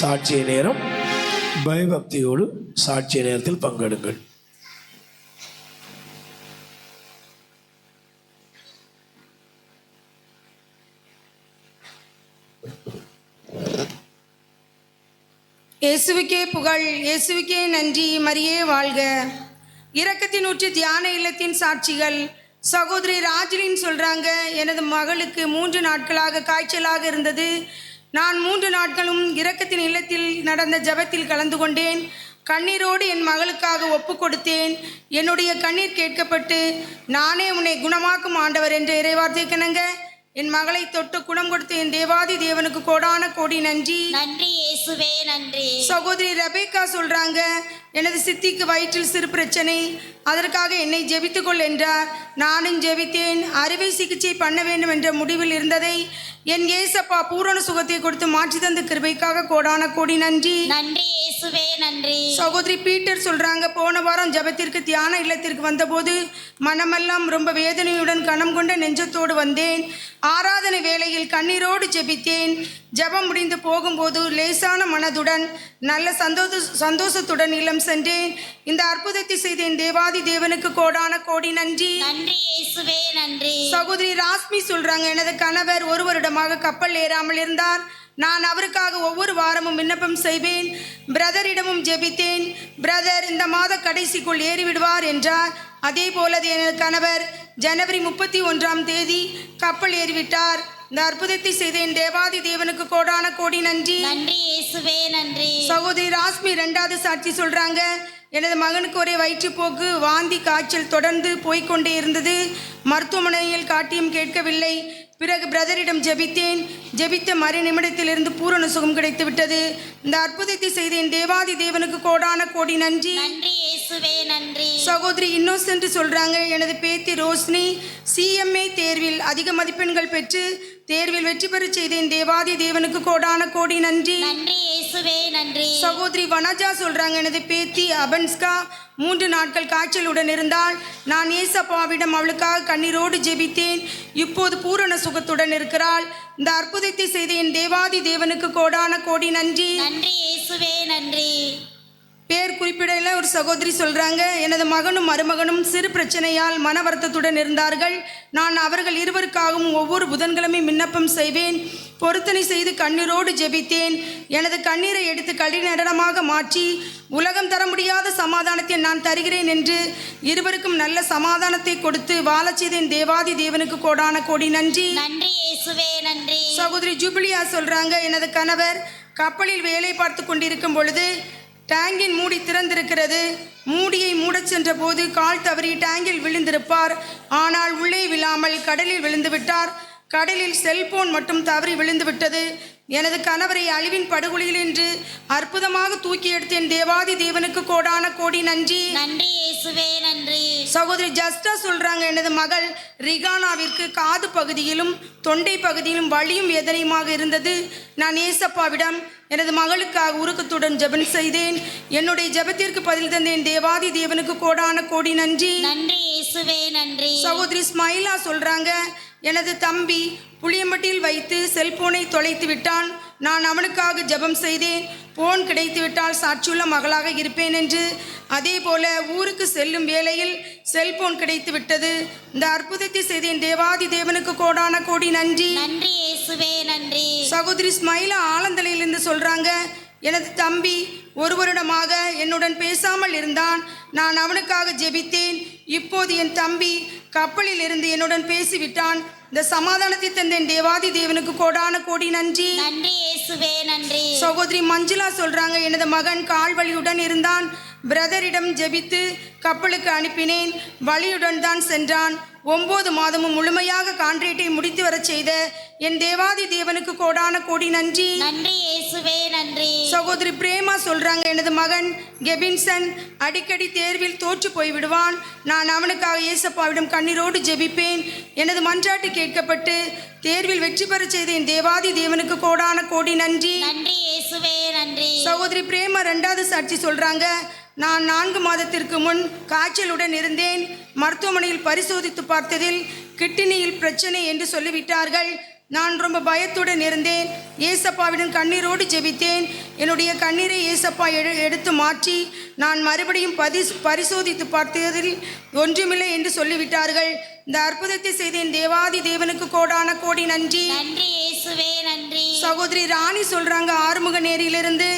சாட்சிய நேரம் பயபக்தியோடு சாட்சிய நேரத்தில் பங்கெடுங்கள். இயேசுவுக்கே புகழ் இயேசுவுக்கே நன்றி மரியே வாழ்க. இரக்கத்தின் ஊற்று தியான இல்லத்தின் சாட்சிகள் சகோதரி ராஜினின்னு சொல்றாங்க எனது மகளுக்கு மூன்று நாட்களாக காய்ச்சலாக இருந்தது. நான் மூன்று நாட்களும் இரக்கத்தின் இல்லத்தில் நடந்த ஜெபத்தில் கலந்து கொண்டேன். கண்ணீரோடு என் மகளுக்காக ஒப்பு கொடுத்தேன். என்னுடைய கண்ணீர் கேட்கப்பட்டு நானே உன்னை குணமாக்கும் ஆண்டவர் என்ற இறைவார்த்தை கிணங்க என் மகளை தொட்டு குணம் கொடுத்த என் தேவாதி தேவனுக்கு கோடான கோடி நன்றி. நன்றி இயேசுவே நன்றி. சகோதரி ரெபேக்கா சொல்றாங்க எனது சித்திக்கு வயிற்றில் சிறு பிரச்சனை. அதற்காக என்னை ஜெபித்துக்கொள் என்றார். நானும் ஜெபித்தேன். அறுவை சிகிச்சை பண்ண வேண்டும் என்ற முடிவில் இருந்ததை என் ஏசப்பா பூரண சுகத்தை கொடுத்து மாற்றி தந்த கிருபைக்காக கோடான கோடி நன்றி. நன்றி இயேசுவே நன்றி. சகோதரி பீட்டர் சொல்றாங்க போன வாரம் ஜெபத்திற்கு தியான இல்லத்திற்கு வந்தபோது மனமெல்லாம் ரொம்ப வேதனையுடன் கனம் கொண்ட நெஞ்சத்தோடு வந்தேன். ஆராதனை வேளையில் கண்ணீரோடு ஜெபித்தேன். ஜெபம் முடிந்து போகும்போது லேசான மனதுடன் நல்ல சந்தோஷ சந்தோஷத்துடன் இல்லம் சென்றேன். இந்த அற்புதத்தை செய்த என் தேவாதி தேவனுக்கு கோடான கோடி நன்றி. நன்றி இயேசுவே நன்றி. சகோதரி ராஸ்மி சொல்றாங்க எனது கணவர் ஒரு வருடமாக கப்பல் ஏறாமல் இருந்தார். நான் அவருக்காக ஒவ்வொரு வாரமும் விண்ணப்பம் செய்வேன். பிரதரிடமும் ஜெபித்தேன். பிரதர் இந்த மாத கடைசிக்குள் ஏறிவிடுவார் என்றார். அதே போலது எனது கணவர் ஜனவரி முப்பத்தி ஒன்றாம் தேதி கப்பல் ஏறிவிட்டார். இந்த அற்புதத்தை செய்த என் தேவாதி தேவனுக்கு கோடான கோடி நன்றி. நன்றி இயேசுவே நன்றி. சகோதரி ராஸ்மி ரெண்டாவது சாட்சி சொல்றாங்க. எனது மகனுக்கு ஒரே வயிற்றுப்போக்கு வாந்தி காய்ச்சல் தொடர்ந்து போய்க்கொண்டே இருந்தது. மருத்துவமனையில் காட்டியும் கேட்கவில்லை. பிறகு பிரதரிடம் ஜெபித்தேன். ஜெபித்த மறு நிமிடத்திலிருந்து பூரண சுகம் கிடைத்து விட்டது இந்த அற்புதத்தை செய்த என் தேவாதி தேவனுக்கு கோடான கோடி நன்றி. நன்றி நன்றி. சகோதரி இன்னோசென்ட் சொல்றாங்க. எனது பேத்தி ரோஷினி சிஎம்ஏ தேர்வில் அதிக மதிப்பெண்கள் பெற்று தேர்வில் வெற்றி பெறச் செய்த என் தேவாதி தேவனுக்கு கோடான கோடி நன்றி. நன்றி இயேசுவே நன்றி. சகோதரி வனஜா சொல்றாங்க எனது பேத்தி அபன்ஸ்கா மூன்று நாட்கள் காய்ச்சலுடன் இருந்தால் நான் ஏசப்பாவிடம் அவளுக்காக கண்ணீரோடு ஜெபித்தேன். இப்போது பூரண சுகத்துடன் இருக்கிறாள். இந்த அற்புதத்தை செய்த என் தேவாதி தேவனுக்கு கோடான கோடி நன்றி. நன்றி இயேசுவே நன்றி. பேர் குறிப்பிடல ஒரு சகோதரி சொல்றாங்க எனது மகனும் மருமகனும் சிறு பிரச்சனையால் மன வருத்தத்துடன் இருந்தார்கள். நான் அவர்கள் இருவருக்காகவும் ஒவ்வொரு புதன்கிழமை விண்ணப்பம் செய்வேன். பொருத்தனை செய்து கண்ணீரோடு ஜெபித்தேன். எனது கண்ணீரை எடுத்து கடினடனமாக மாற்றி உலகம் தர முடியாத சமாதானத்தை நான் தருகிறேன் என்று இருவருக்கும் நல்ல சமாதானத்தை கொடுத்து வாழச் செய்தேன். தேவாதி தேவனுக்கு கோடான கோடி நன்றி. நன்றி நன்றி. சகோதரி ஜூபிலியா சொல்றாங்க எனது கணவர் கப்பலில் வேலை பார்த்து கொண்டிருக்கும் பொழுது டேங்கின் மூடி திறந்திருக்கிறது. மூடியை மூடச் சென்ற போது கால் தவறி டேங்கில் விழுந்திருப்பார். ஆனால் உள்ளே விழாமல் கடலில் விழுந்துவிட்டார். கடலில் செல்போன் மட்டும் தவறி விழுந்துவிட்டது. எனது கணவரை அழிவின் படுகொலியில் என்று அற்புதமாக தூக்கி எடுத்தேன். தேவாதி தேவனுக்கு கோடான கோடி நன்றி. நன்றி இயேசுவே நன்றி. சகோதரி ஜஸ்டா சொல்றாங்க எனது மகள் ரிகானாவிற்கு காது பகுதியிலும் தொண்டை பகுதியிலும் வலியும் வேதனையுமாக இருந்தது. நான் ஏசப்பாவிடம் எனது மகளுக்காக உருக்கத்துடன் ஜெபம் செய்தேன். என்னுடைய ஜெபத்திற்கு பதில் தந்தேன். தேவாதி தேவனுக்கு கோடான கோடி நன்றி. நன்றி இயேசுவே நன்றி. சகோதரி ஸ்மைலா சொல்றாங்க எனது தம்பி புளியம்பட்டியில் வைத்து செல்போனை தொலைத்து விட்டான். நான் அவனுக்காக ஜெபம் செய்தேன். போன் கிடைத்து விட்டால் சாட்சியுள்ள மகளாக இருப்பேன் என்று. அதே போல ஊருக்கு செல்லும் வேளையில் செல்போன் கிடைத்து விட்டது இந்த அற்புதத்தை செய்தேன். தேவாதி தேவனுக்கு கோடான கோடி நன்றி. நன்றி இயேசுவே நன்றி. சகோதரி ஸ்மைலா ஆலந்தலையிலிருந்து சொல்றாங்க எனது தம்பி ஒரு வருடமாக என்னுடன் பேசாமல் இருந்தான். நான் அவனுக்காக ஜெபித்தேன். இப்போது என் தம்பி கப்பலில் இருந்து என்னுடன் பேசிவிட்டான். இந்த சமாதானத்தை தந்தேன் தேவாதி தேவனுக்கு கோடான கோடி நன்றி. நன்றி இயேசுவே நன்றி. சகோதரி மஞ்சுளா சொல்றாங்க எனது மகன் கால் வலியுடன் இருந்தான் பிரதரிடம் ஜெபித்து கப்பலுக்கு அனுப்பினேன் வலியுடன் தான் சென்றான் ஒன்பது மாதமும் முழுமையாக கான்ட்ரேட்டை முடித்து வரச் செய்த என் தேவாதி தேவனுக்கு கோடான கோடி நன்றி. நன்றி இயேசுவே நன்றி. சகோதரி பிரேமா சொல்றாங்க எனது மகன் கெபின்சன் அடிக்கடி தேர்வில் தோற்று போய் விடுவான் நான் அவனுக்காக இயேசப்பாவிடம் கண்ணீரோடு ஜெபிப்பேன். எனது மன்றாட்டு கேட்கப்பட்டு தேர்வில் வெற்றி பெறச் செய்த என் தேவாதி தேவனுக்கு கோடான கோடி நன்றி. நன்றி இயேசுவே நன்றி. சகோதரி பிரேமா ரெண்டாவது சாட்சி சொல்றாங்க நான் நான்கு மாதத்திற்கு முன் காய்ச்சலுடன் இருந்தேன். மருத்துவமனையில் பரிசோதித்து பார்த்ததில் கிட்னியில் பிரச்சனை என்று சொல்லிவிட்டார்கள். நான் ரொம்ப பயத்துடன் இருந்தேன். ஏசப்பாவிடம் கண்ணீரோடு ஜெபித்தேன். என்னுடைய கண்ணீரை ஏசப்பா எடு எடுத்து மாற்றி நான் மறுபடியும் பதி பரிசோதித்து பார்த்ததில் ஒன்றுமில்லை என்று சொல்லிவிட்டார்கள். இந்த அற்புதத்தை செய்த என் தேவாதி தேவனுக்கு கோடான கோடி நன்றி. நன்றி சகோதரி ராணி சொல்றாங்க ஆறுமுக நேரிலிருந்து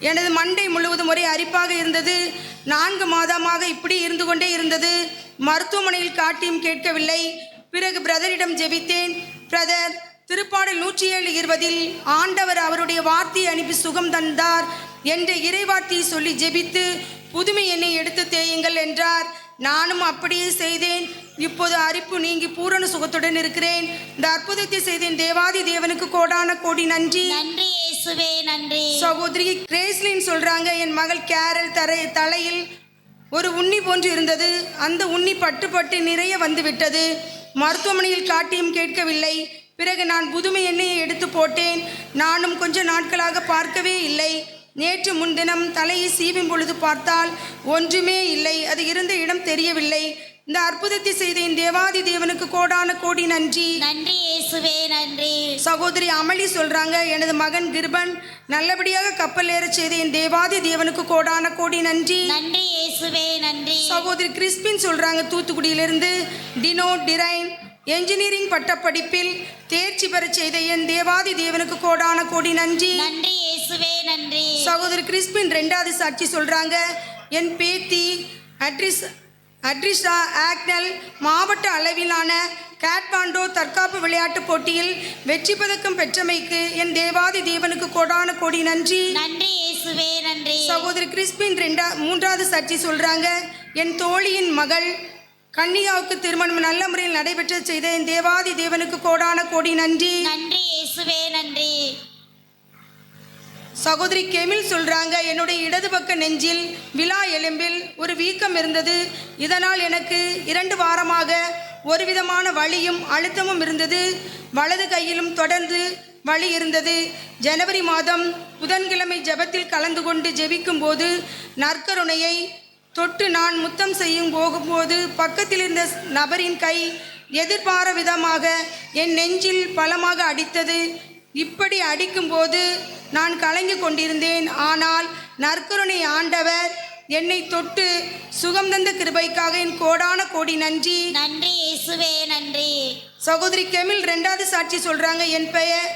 எனது மண்டை முழுவதும் ஒரே அரிப்பாக இருந்தது. நான்கு மாதமாக இப்படி இருந்து கொண்டே இருந்தது. மருத்துவமனையில் காட்டியும் கேட்கவில்லை. பிறகு பிரதரிடம் ஜெபித்தேன். பிரதர் திருப்பாடல் நூற்றி ஏழு இருபதில் ஆண்டவர் அவருடைய வார்த்தையை அனுப்பி சுகம் தந்தார் என்ற இறைவார்த்தையை சொல்லி ஜெபித்து புதுமை என்னை எடுத்து தேயுங்கள் என்றார். நானும் அப்படியே செய்தேன். இப்போது அரிப்பு நீங்கி பூரண சுகத்துடன் இருக்கிறேன். இந்த அற்புதத்தை செய்தேன். தேவாதி தேவனுக்கு கோடான கோடி நன்றி. நன்றி இயேசுவே நன்றி. சகோதரி கிரேஸ்லின் சொல்றாங்க என் மகள் கேரல் தரை தலையில் ஒரு உண்ணி போன்று இருந்தது. அந்த உண்ணி பட்டு பட்டு நிறைய வந்து விட்டது மருத்துவமனையில் காட்டியும் கேட்கவில்லை. பிறகு நான் புதுமை எண்ணெயை எடுத்து போட்டேன். நானும் கொஞ்ச நாட்களாக பார்க்கவே இல்லை. நேற்று முன்தினம் தலையை சீவும் பொழுது பார்த்தால் ஒன்றுமே இல்லை. அது இருந்த இடம் தெரியவில்லை. இந்த அற்புதத்தை செய்த என் தேவாதி தேவனுக்கு கோடான கோடி நன்றி. நன்றி இயேசுவே நன்றி. சகோதரி அமளி சொல்றாங்க எனது மகன் கிருபன் நல்லபடியாக கப்பல் ஏறச் செய்த என் தேவாதி தேவனுக்கு கோடான கோடி நன்றி. நன்றி இயேசுவே நன்றி. சகோதரி கிறிஸ்பின் சொல்றாங்க தூத்துக்குடியிலிருந்து டினோ டிரைன் என்ஜினியரிங் பட்டப்படிப்பில் தேர்ச்சி பெறச் செய்த என் தேவாதி தேவனுக்கு கோடான கோடி நன்றி. நன்றி இயேசுவே நன்றி. சகோதரி கிறிஸ்பின் ரெண்டாவது சாட்சி சொல்றாங்க என் பேத்தி அட்ரிஸ் அட்ரிஷா ஆக்னல் மாவட்ட அளவிலான காட்மாண்டோ தற்காப்பு விளையாட்டுப் போட்டியில் வெற்றி பதக்கம் பெற்றமைக்கு என் தேவாதி தேவனுக்கு கோடான கோடி நன்றி. நன்றி இயேசுவே நன்றி. சகோதரி கிறிஸ்பின் ரெண்டா மூன்றாவது சாட்சி சொல்றாங்க என் தோழியின் மகள் கன்னியாவுக்கு திருமணம் நல்ல முறையில் நடைபெற்ற செய்த என் தேவாதி தேவனுக்கு கோடான கோடி நன்றி. நன்றி இயேசுவே. சகோதரி கெமில் சொல்கிறாங்க என்னுடைய இடது பக்க நெஞ்சில் விழா எலும்பில் ஒரு வீக்கம் இருந்தது. இதனால் எனக்கு இரண்டு வாரமாக ஒரு விதமான வலியும் அழுத்தமும் இருந்தது. வலது கையிலும் தொடர்ந்து வலி இருந்தது. ஜனவரி மாதம் புதன்கிழமை ஜெபத்தில் கலந்து கொண்டு ஜெபிக்கும் போது நற்கருணையை தொட்டு நான் முத்தம் செய்யும் போகும்போது பக்கத்தில் இருந்த நபரின் கை எதிர்பார விதமாக என் நெஞ்சில் பலமாக அடித்தது. இப்படி அடிக்கும்போது நான் கலங்கி கொண்டிருந்தேன். ஆனால் நற்கருணை ஆண்டவர் என்னை தொட்டு சுகம் தந்த கிருபைக்காக என் கோடான கோடி நன்றி. நன்றி இயேசுவே நன்றி. சகோதரி கெமில் ரெண்டாவது சாட்சி சொல்றாங்க என் பெயர்.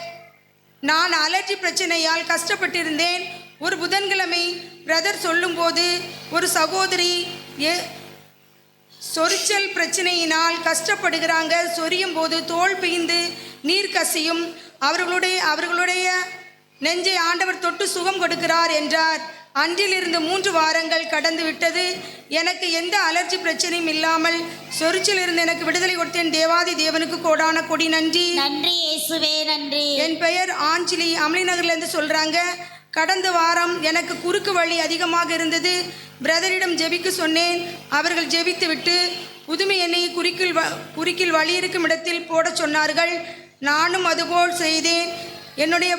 நான் அலர்ஜி பிரச்சனையால் கஷ்டப்பட்டிருந்தேன். ஒரு புதன்கிழமை பிரதர் சொல்லும்போது ஒரு சகோதரி ஏ சொரிச்சல் பிரச்சனையினால் கஷ்டப்படுகிறாங்க. சொரியும் போது தோல் பிய்ந்து நீர் கசியும். அவர்களுடைய அவர்களுடைய நெஞ்சை ஆண்டவர் தொட்டு சுகம் கொடுக்கிறார் என்றார். அன்றிலிருந்து மூன்று வாரங்கள் கடந்து விட்டது. எனக்கு எந்த அலர்ஜி பிரச்சனையும் இல்லாமல் சொரிச்சில் இருந்து எனக்கு விடுதலை கொடுத்தேன். தேவாதி தேவனுக்கு கோடான கொடி நன்றி. நன்றி இயேசுவே நன்றி. என் பெயர் ஆஞ்சிலி. அமளி நகர்லேருந்து சொல்கிறாங்க கடந்த வாரம் எனக்கு குறுக்கு வழி அதிகமாக இருந்தது. பிரதரிடம் ஜெபிக்க சொன்னேன். அவர்கள் ஜெபித்து விட்டு புதுமை எண்ணெயை குறுக்கில் வ குறுக்கில் வழி இருக்கும் இடத்தில் போடச் சொன்னார்கள். நானும் அதுபோல் செய்தேன். என்னுடைய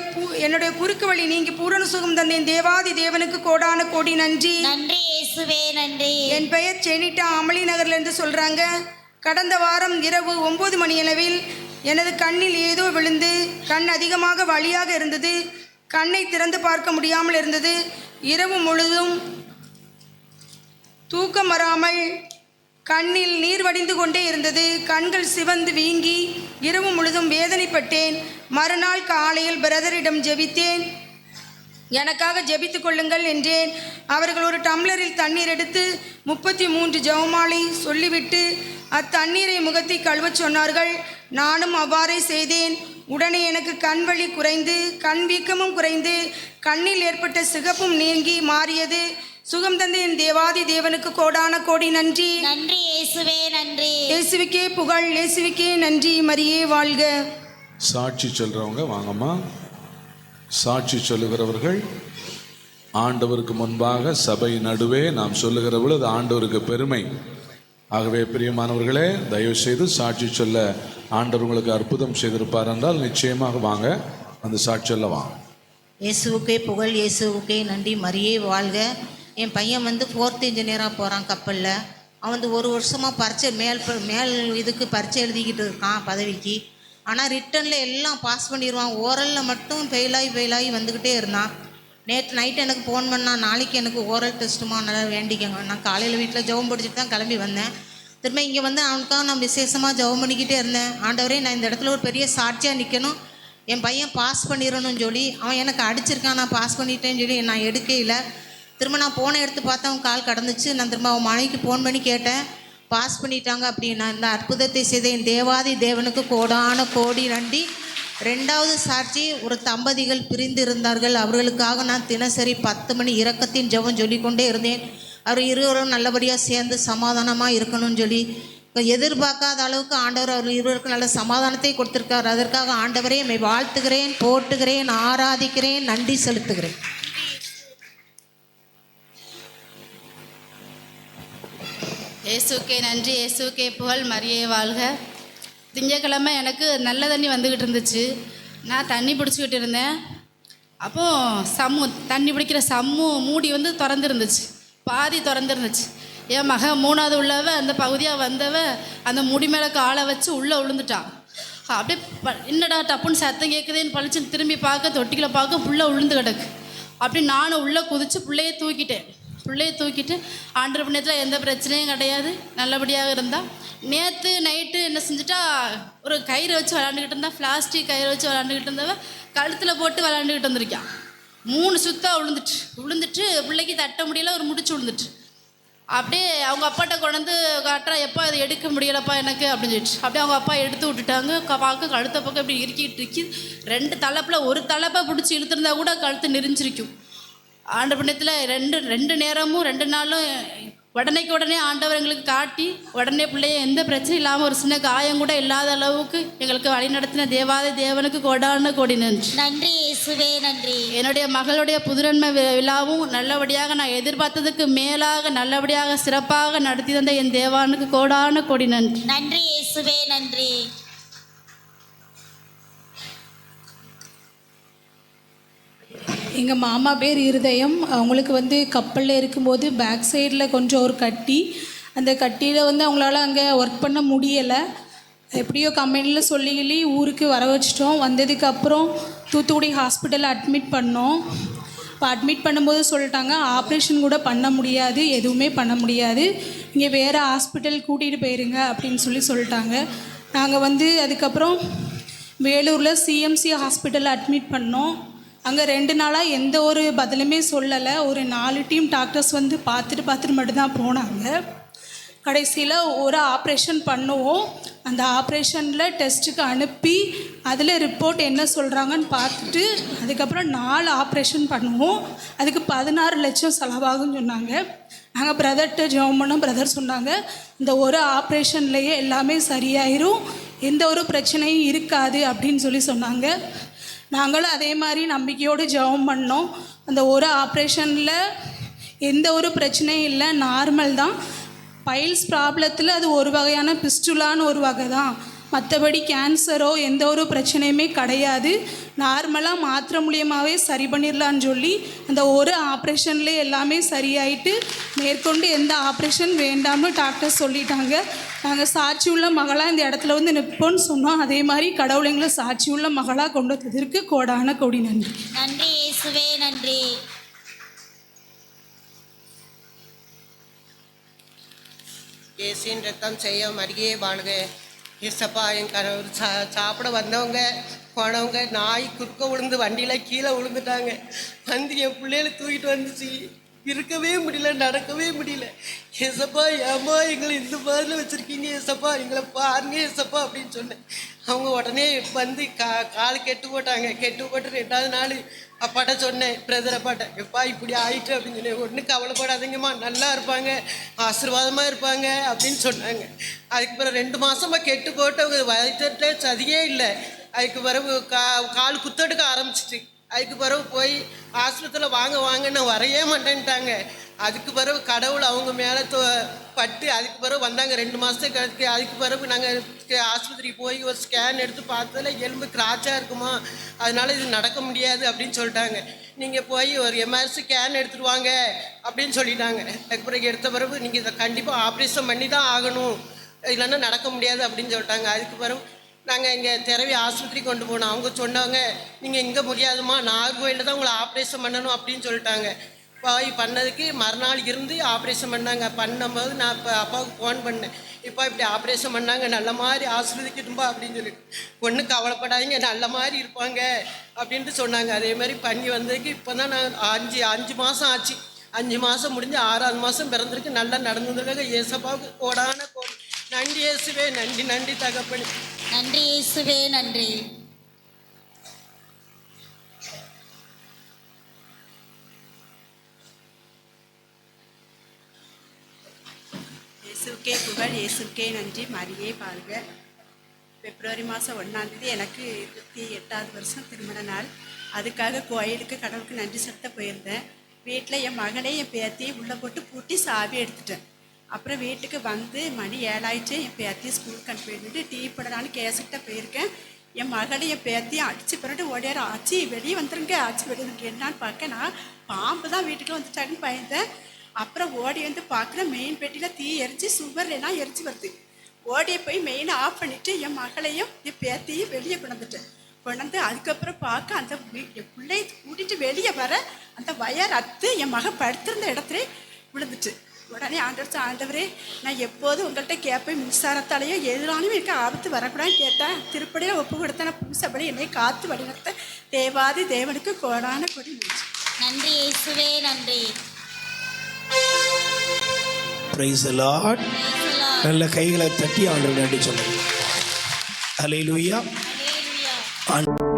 என்னுடைய குறுக்கு வழி நீங்கி பூரண சுகம் தந்தேன். தேவாதி தேவனுக்கு கோடான கோடி நன்றி. நன்றி இயேசுவே நன்றி. என் பெயர் செனிட்டா அமளி நகர்லேருந்து சொல்கிறாங்க கடந்த வாரம் இரவு ஒம்பது மணியளவில் எனது கண்ணில் ஏதோ விழுந்து கண் அதிகமாக வலியாக இருந்தது. கண்ணை திறந்து பார்க்க முடியாமல் இருந்தது. இரவு முழுதும் தூக்கம் வராமல் கண்ணில் நீர் வடிந்து கொண்டே இருந்தது. கண்கள் சிவந்து வீங்கி இரவு முழுதும் வேதனைப்பட்டேன். மறுநாள் காலையில் பிரதரிடம் ஜெபித்தேன். எனக்காக ஜெபித்து கொள்ளுங்கள் என்றேன். அவர்கள் ஒரு டம்ளரில் தண்ணீர் எடுத்து முப்பத்தி மூன்று ஜவுமாலை சொல்லிவிட்டு அத்தண்ணீரை முகத்தை கழுவச் சொன்னார்கள். நானும் அவ்வாறே செய்தேன். உடனே எனக்கு கண் வலி குறைந்து கண் வீக்கமும் குறைந்து கண்ணில் ஏற்பட்ட சிகப்பும் நீங்கி மாறியது. சுகம் தந்த என் தேவாதி தேவனுக்கு கோடான கோடி நன்றி. நன்றி இயேசுவே நன்றி. இயேசுவுக்கே புகழ் இயேசுவுக்கே நன்றி மரியே வாழ்க. சாட்சி சொல்றவங்க வாங்கம்மா. சாட்சி சொல்லுகிறவர்கள் ஆண்டவருக்கு முன்பாக சபை நடுவே நாம் சொல்லுகிற பொழுது ஆண்டவருக்கு பெருமை. ஆகவே பிரியமானவர்களே தயவு செய்து சாட்சி சொல்ல ஆண்டவர் உங்களுக்கு அற்புதம் செய்திருப்பார் என்றால் நிச்சயமாக வாங்க அந்த சாட்சி சொல்ல வாங்க இயேசுவுக்கே புகழ் இயேசுவுக்கே நன்றி மரியே வாழ்க. என் பையன் வந்து ஃபோர்த் இன்ஜினியராக போகிறான் கப்பலில். அவன் வந்து ஒரு வருஷமாக பரீட்சை மேல் மேல் இதுக்கு பரீட்சை எழுதிக்கிட்டு இருக்கான் பதவிக்கு. ஆனால் ரிட்டனில் எல்லாம் பாஸ் பண்ணிடுவான் ஓரலில் மட்டும் ஃபெயிலாகி ஃபெயிலாகி வந்துக்கிட்டே இருந்தான். நேற்று நைட் எனக்கு ஃபோன் பண்ணான் நாளைக்கு எனக்கு ஓரல் டெஸ்ட்டுமா நல்லா வேண்டிக்கங்க. நான் காலையில் வீட்டில் ஜெபம் பிடிச்சிட்டு தான் கிளம்பி வந்தேன். திரும்ப இங்கே வந்து அவனுக்காக நான் விசேஷமாக ஜெபம் பண்ணிக்கிட்டே இருந்தேன். ஆண்டவரே நான் இந்த இடத்துல ஒரு பெரிய சாட்சியாக நிற்கணும் என் பையன் பாஸ் பண்ணிடணும்னு சொல்லி அவன் எனக்கு அடிச்சிருக்கான். நான் பாஸ் பண்ணிட்டேன்னு சொல்லி நான் எடுக்கையில் திரும்ப நான் ஃபோனை எடுத்து பார்த்தா அவன் கால் கடந்துச்சு. நான் திரும்ப அவன் மனைவிக்கு ஃபோன் பண்ணி கேட்டேன். பாஸ் பண்ணிட்டாங்க அப்படின்னா இந்த அற்புதத்தை செய்த என் தேவாதி தேவனுக்கு கோடான கோடி நன்றி. ரெண்டாவது சாட்சி ஒரு தம்பதிகள் பிரிந்து இருந்தார்கள். அவர்களுக்காக நான் தினசரி பத்து மணி இரக்கத்தின் ஜெபம் சொல்லிக்கொண்டே இருந்தேன். அவர் இருவரும் நல்லபடியாக சேர்ந்து சமாதானமாக இருக்கணும்னு சொல்லி எதிர்பார்க்காத அளவுக்கு ஆண்டவர் அவர் இருவருக்கும் நல்ல சமாதானத்தை கொடுத்துருக்கார். அதற்காக ஆண்டவரே என்னை வாழ்த்துகிறேன் போட்டுகிறேன் ஆராதிக்கிறேன் நன்றி செலுத்துகிறேன். இயேசுக்கே நன்றி இயேசுக்கே புகழ் மரியே வாழ்க. திங்கக்கிழமை எனக்கு நல்ல தண்ணி வந்துக்கிட்டு இருந்துச்சு. நான் தண்ணி பிடிச்சிக்கிட்டு இருந்தேன். அப்போது சம்மு தண்ணி பிடிக்கிற சம்மு மூடி வந்து திறந்துருந்துச்சு. பாதி திறந்துருந்துச்சு. என் மக மூணாவது உள்ளவ அந்த பகுதியாக வந்தவ அந்த முடி மேலே காலை வச்சு உள்ளே விழுந்துட்டான் அப்படியே ப என்னடா டப்புன்னு சத்தம் கேட்குதேன்னு பளிச்சுன்னு திரும்பி பார்க்க தொட்டிக்கில் பார்க்க புள்ள விழுந்து கிடக்கு. அப்படி நானும் உள்ளே குதிச்சு பிள்ளையே தூக்கிட்டேன். பிள்ளையை தூக்கிட்டு ஆண்டு புண்ணியத்தில் எந்த பிரச்சனையும் கிடையாது. நல்லபடியாக இருந்தால் நேற்று நைட்டு என்ன செஞ்சுட்டா ஒரு கயிறு வச்சு விளாண்டுக்கிட்டு இருந்தா பிளாஸ்டிக் கயிறு வச்சு விளாண்டுக்கிட்டு இருந்தவ கழுத்தில் போட்டு விளாண்டுக்கிட்டு வந்திருக்கான். மூணு சுத்தம் விழுந்துட்டு விழுந்துட்டு பிள்ளைக்கு தட்ட முடியல ஒரு முடிச்சு விழுந்துட்டு அப்படியே அவங்க அப்பாட்ட கொண்டு காட்டுறா எப்போ அதை எடுக்க முடியலப்பா எனக்கு? அப்படின்னு சொல்லிட்டு. அப்படியே அவங்க அப்பா எடுத்து விட்டுட்டாங்க. பார்க்க கழுத்த பக்கம் இப்படி இறுக்கிட்டு இருக்கு. ரெண்டு தலைப்பில் ஒரு தலைப்பை பிடிச்சி இழுத்துருந்தா கூட கழுத்து நெறிஞ்சிருக்கும் ஆண்டு ரெண்டு ரெண்டு நேரமும் ரெண்டு நாளும் உடனேக்கு உடனே ஆண்டவர் எங்களுக்கு காட்டி உடனே பிள்ளைய எந்த பிரச்சனையும் இல்லாமல் ஒரு சின்ன காயம் கூட இல்லாத அளவுக்கு எங்களுக்கு வழி நடத்தின தேவாதி தேவனுக்கு கொடான கொடி நன்றி. நன்றி இயேசுவே நன்றி. என்னுடைய மகளுடைய புதுரன்மை விழாவும் நல்லபடியாக நான் எதிர்பார்த்ததுக்கு மேலாக நல்லபடியாக சிறப்பாக நடத்தி தந்த என் தேவானுக்கு கோடான கொடி நன்றி. நன்றி இயேசுவே நன்றி. எங்கள் மாமா பேர் இருதயம். அவங்களுக்கு வந்து கப்பலில் இருக்கும்போது பேக் சைடில் கொஞ்சம் ஒரு கட்டி அந்த கட்டியில் வந்து அவங்களால அங்கே ஒர்க் பண்ண முடியலை. எப்படியோ கம்பெனியில் சொல்லி ஊருக்கு வர வச்சிட்டோம். வந்ததுக்கப்புறம் தூத்துக்குடி ஹாஸ்பிட்டலில் அட்மிட் பண்ணோம். இப்போ அட்மிட் பண்ணும்போது சொல்லிட்டாங்க ஆப்ரேஷன் கூட பண்ண முடியாது எதுவுமே பண்ண முடியாது. இங்கே வேறு ஹாஸ்பிட்டல் கூட்டிகிட்டு போயிருங்க அப்படின்னு சொல்லி சொல்லிட்டாங்க. நாங்கள் வந்து அதுக்கப்புறம் வேலூரில் சிஎம்சி ஹாஸ்பிட்டலில் அட்மிட் பண்ணோம். அங்கே ரெண்டு நாளாக எந்த ஒரு பதிலுமே சொல்லலை. ஒரு நாலு டீம் டாக்டர்ஸ் வந்து பார்த்துட்டு பார்த்துட்டு மட்டும்தான் போனாங்க. கடைசியில் ஒரு ஆப்ரேஷன் பண்ணுவோம். அந்த ஆப்ரேஷனில் டெஸ்ட்டுக்கு அனுப்பி அதில் ரிப்போர்ட் என்ன சொல்கிறாங்கன்னு பார்த்துட்டு அதுக்கப்புறம் நாலு ஆப்ரேஷன் பண்ணுவோம். அதுக்கு பதினாறு லட்சம் செலவாகும்னு சொன்னாங்க. நாங்கள் பிரதர்கிட்ட ஜெபம் பண்ணோம். பிரதர் சொன்னாங்க இந்த ஒரு ஆப்ரேஷன்லேயே எல்லாமே சரியாயிரும். எந்த ஒரு பிரச்சனையும் இருக்காது அப்படின்னு சொல்லி சொன்னாங்க. நாங்களும் அதே மாதிரி நம்பிக்கையோடு ஜெபம் பண்ணோம். அந்த ஒரு ஆப்ரேஷனில் எந்த ஒரு பிரச்சனையும் இல்லை. நார்மல் தான். பைல்ஸ் ப்ராப்ளத்தில் அது ஒரு வகையான பிஸ்டுலான்னு ஒரு வகை தான். மற்றபடி கேன்சரோ எந்த ஒரு பிரச்சனையுமே கிடையாது. நார்மலாக மாத்திரை மூலியமாகவே சரி பண்ணிடலான்னு சொல்லி அந்த ஒரு ஆப்ரேஷன்லேயே எல்லாமே சரியாயிட்டு மேற்கொண்டு எந்த ஆப்ரேஷன் வேண்டாம்னு டாக்டர் சொல்லிட்டாங்க. நாங்கள் சாட்சி உள்ள மகளாக இந்த இடத்துல வந்து நிற்போம்னு சொன்னோம். அதே மாதிரி கடவுள் எங்களை சாட்சி உள்ள மகளாக கொண்டு வந்ததற்கு கோடான கொடி நன்றி. நன்றி இயேசுவே நன்றி. இயேசின் ரத்தம் செய்ய மரியே வாழ்க. ஏசப்பா என் கணவர் சா சாப்பிட வந்தவங்க போனவங்க நாய் குறுக்க விழுந்து வண்டியில் கீழே விழுந்துட்டாங்க. வந்து என் பிள்ளைகளை தூக்கிட்டு வந்துச்சு. இருக்கவே முடியல நடக்கவே முடியல. ஏசப்பா ஏம்மா எங்களை இந்த மாதிரி வச்சுருக்கீங்க ஏசப்பா எங்களை பாருங்க ஏசப்பா அப்படின்னு சொன்னேன். அவங்க உடனே வந்து கா கால் கெட்டு போட்டாங்க. கெட்டு போட்டு ரெண்டாவது நாள் அப்பாட்ட சொன்னேன் பிரதர் அப்பாட்ட எப்பா இப்படி ஆயிட்டு அப்படின்னு சொன்னேன் ஒன்றும் கவலைப்படாதீங்கம்மா நல்லா இருப்பாங்க ஆசீர்வாதமாக இருப்பாங்க அப்படின்னு சொன்னாங்க. அதுக்கு பிறகு ரெண்டு மாதமாக கெட்டு போட்டு அவங்க வயிற்றுல சதியே இல்லை. அதுக்கு பிறகு கா கால் குத்தெடுக்க ஆரம்பிச்சிட்டு. அதுக்கு பிறகு போய் ஆஸ்பத்திரியில் வாங்க வாங்கன்னு வரையே மாட்டேன்ட்டாங்க. அதுக்கு பிறகு கடவுள் அவங்க மேலே பட்டு அதுக்கு பிறகு வந்தாங்க. ரெண்டு மாதத்துக்கு கழிச்சு அதுக்கு பிறகு நாங்கள் ஆஸ்பத்திரிக்கு போய் ஒரு ஸ்கேன் எடுத்து பார்த்ததுல எலும்பு கிராச்சாக இருக்குமா? அதனால இது நடக்க முடியாது அப்படின்னு சொல்லிட்டாங்க. நீங்கள் போய் ஒரு எம்ஆர்சி ஸ்கேன் எடுத்துட்டு வாங்க அப்படின்னு சொல்லிட்டாங்க. அதுக்கு பிறகு எடுத்த பிறகு நீங்கள் இதை கண்டிப்பாக ஆப்ரேஷன் பண்ணி தான் ஆகணும். இல்லைன்னா நடக்க முடியாது அப்படின்னு சொல்லிட்டாங்க. அதுக்கு பிறகு நாங்கள் இங்கே திறவி ஆஸ்பத்திரி கொண்டு போனோம். அவங்க சொன்னாங்க நீங்கள் இங்கே முடியாதும்மா. நாகர்கோயிலில் தான் உங்களை ஆப்ரேஷன் பண்ணணும் அப்படின்னு சொல்லிட்டாங்க. போய் பண்ணதுக்கு மறுநாள் இருந்து ஆப்ரேஷன் பண்ணாங்க. பண்ணும்போது நான் இப்போ அப்பாவுக்கு ஃபோன் பண்ணேன். இப்போ இப்படி ஆப்ரேஷன் பண்ணாங்க? நல்ல மாதிரி ஆஸ்வதிக்கட்டும்பா அப்படின்னு சொல்லிட்டு. ஒன்றும் கவலைப்படாதீங்க. நல்ல மாதிரி இருப்பாங்க. அப்படின்ட்டு சொன்னாங்க. அதே மாதிரி பண்ணி வந்ததுக்கு இப்போ தான் நான் அஞ்சு அஞ்சு மாதம் ஆச்சு. அஞ்சு மாதம் முடிஞ்சு ஆறாவது மாதம் பிறந்திருக்கு. நல்லா நடந்ததுக்காக ஏசப்பாவுக்கு கோடான கோடி. நன்றி இயேசுவே. நன்றி நன்றி தகப்பன். நன்றி இயேசுவே. நன்றி. இயேசுக்கே புகழ் இயேசுக்கே நன்றி. மரியே பாருங்க. பிப்ரவரி மாதம் ஒன்றாந்தேதி எனக்கு இருபத்தி எட்டாவது வருஷம் திருமண நாள். அதுக்காக கோயிலுக்கு கடவுளுக்கு நன்றி செலுத்த போயிருந்தேன். வீட்டில் என் மகனே என் பேத்தியை உள்ளே போட்டு பூட்டி சாவி எடுத்துட்டேன். அப்புறம் வீட்டுக்கு வந்து மணி ஏழாயிடுச்சு. என் பேத்தியை ஸ்கூலுக்கு அனுப்பிட்டு டீ போடலான்னு கேசுக்கிட்ட போயிருக்கேன். என் மகளை என் பேத்தியை அடிச்சு பிறகு ஓடியார. ஆச்சு வெளியே வந்துருங்க ஆச்சு வெளியே வந்துருங்க. என்னான்னு பார்க்க நான் பாம்பு தான் வீட்டுக்கு வந்துட்டாங்கன்னு பயந்தேன். அப்புறம் ஓடி வந்து பார்க்குற மெயின் பெட்டியில் தீ எரிஞ்சு எல்லாம் எரிஞ்சு வருது. ஓடி போய் மெயினை ஆஃப் பண்ணிவிட்டு என் மகளையும் என் பேத்தையும் வெளியே கொண்டாந்துட்டேன் கொண்டாந்து அதுக்கப்புறம் பார்க்க அந்த என் பிள்ளைய கூட்டிகிட்டு வெளியே வர அந்த வயர் அத்து என் மகன் படுத்திருந்த இடத்துல விழுந்துட்டு உடனே ஆண்டவர் ஆண்டவரே நான் எப்போதும் உங்கள்கிட்ட கேட்பேன் மின்சாரத்தாலேயோ எதிரானும் எனக்கு ஆபத்து வரக்கூடாதுன்னு கேட்டேன். திருப்படியில் ஒப்பு கொடுத்தேன். புதுசபடி என்னை காத்து வழிநடத்த. தேவாதி தேவனுக்கு கோடான கொடி நன்றி நன்றி இயேசுவே நன்றி. Praise Lord. நல்ல கைகளை தட்டி ஆண்டு நன்றி சொல்லுங்க அலையிலுயா. ஆண்டு